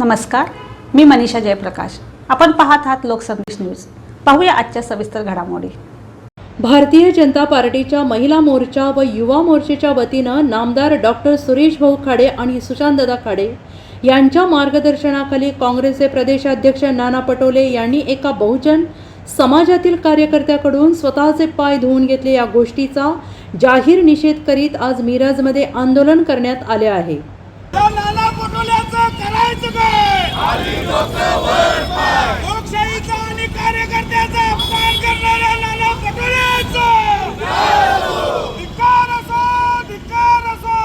नमस्कार मी मनीषा जयप्रकाश. आपण पाहत आहात लोकसंदेश न्यूज. पाहूया आजच्या सविस्तर घडामोडी. भारतीय जनता पार्टीच्या महिला मोर्चा व युवा मोर्चेच्या वतीनं नामदार डॉक्टर सुरेश भाऊ खाडे आणि सुशांतदादा खाडे यांच्या मार्गदर्शनाखाली काँग्रेसचे प्रदेशाध्यक्ष नाना पटोले यांनी एका बहुजन समाजातील कार्यकर्त्याकडून स्वतःचे पाय धुवून घेतले या गोष्टीचा जाहीर निषेध करीत आज मिरजमध्ये आंदोलन करण्यात आले आहे. लोकशाहीचा आणि कार्यकर्त्याचा अपमान करणाऱ्या नाना पटोल्याचं धिक्कार असो धिक्कार असो.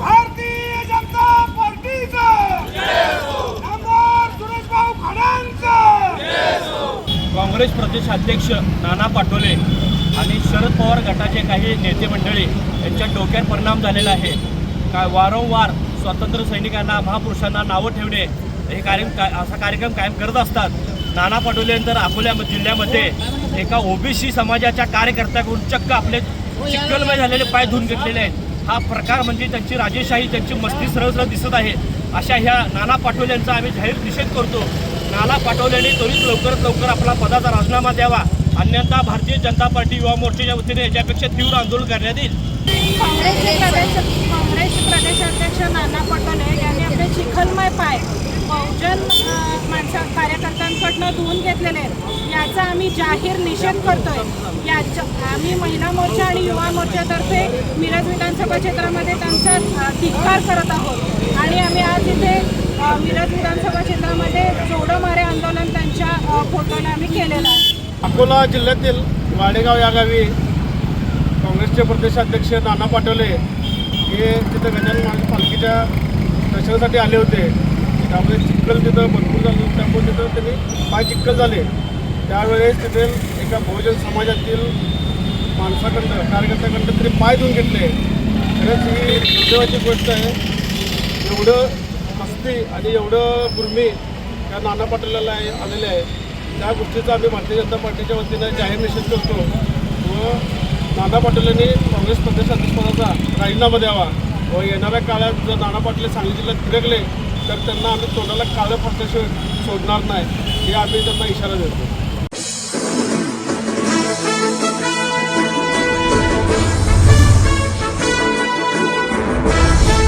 भारतीय जनता पार्टीचं. नामदार सुरेशभाऊ खडांचं. काँग्रेस प्रदेशाध्यक्ष नाना पाटोले आणि शरद पवार गटाचे काही नेते मंडळी यांच्या डोक्यात परिणाम झालेला आहे. का वारंवार स्वातंत्र्य सैनिकांना महापुरुषांना नावं ठेवणे. हे कार्य का असा कार्यक्रम कायम करत असतात. नाना पाटोले तर अकोल्या जिल्ह्यामध्ये एका ओबीसी समाजाच्या कार्यकर्त्याकडून चक्क आपले चिक्कलमय झालेले पाय धुवून घेतलेले आहेत. हा प्रकार म्हणजे त्यांची राजेशाही त्यांची मस्ती सरळ सरळ दिसत आहे. अशा ह्या नाना पाटोल्यांचा आम्ही जाहीर निषेध करतो. नाना पाटोलेंनी त्वरित लवकरात लवकर आपला पदाचा राजीनामा द्यावा. अन्यथा भारतीय जनता पार्टी युवा मोर्चाच्या वतीने याच्यापेक्षा तीव्र आंदोलन करण्यात येईल. काँग्रेस प्रदेश काँग्रेसचे प्रदेशाध्यक्ष नाना पटोले यांनी आपले चिखलमय पाय बहुजन अ, माणसा कार्यकर्त्यांकडनं धुवून घेतलेले आहेत याचा आम्ही जाहीर निषेध करतोय. याच्या आम्ही महिला मोर्चा आणि युवा मोर्चातर्फे मिरज विधानसभा क्षेत्रामध्ये त्यांचा धिक्कार करत आहोत. आणि आम्ही आज इथे मिरज विधानसभा क्षेत्रामध्ये जोडो मारे आंदोलन त्यांच्या अ, फोटोने आम्ही केलेलं आहे. अकोला जिल्ह्यातील वाडेगाव या गावी काँग्रेसचे प्रदेशाध्यक्ष नाना पाटोले हे तिथं गजानन पालखीच्या दर्शनासाठी आले होते. त्यामुळे चिखल तिथं भरपूर झालं त्यामुळे तिथं त्यांनी पाय चिखल झाले. त्यावेळेस तिथे एका बहुजन समाजातील माणसाकडनं कार्यकर्त्याकडनं तरी पाय धुवून घेतले. खरंच ही दुर्दैवाची गोष्ट आहे. एवढं मस्ती आणि एवढं गुर्मी त्या नाना पाटोल्याला आहे- आलेले आहे. त्या गोष्टीचा आम्ही भारतीय जनता पार्टीच्या वतीनं जाहीर निषेध करतो. व नाना पाटोलेंनी काँग्रेस प्रदेशाध्यक्षपदाचा राजीनामा द्यावा. व येणाऱ्या काळात जर नाना पाटील सांगली जिल्ह्यात फिरकले तर त्यांना आम्ही तोंडाला काळं फाटल्याशिवाय सोडणार नाही. हे आम्ही त्यांना इशारा देतो.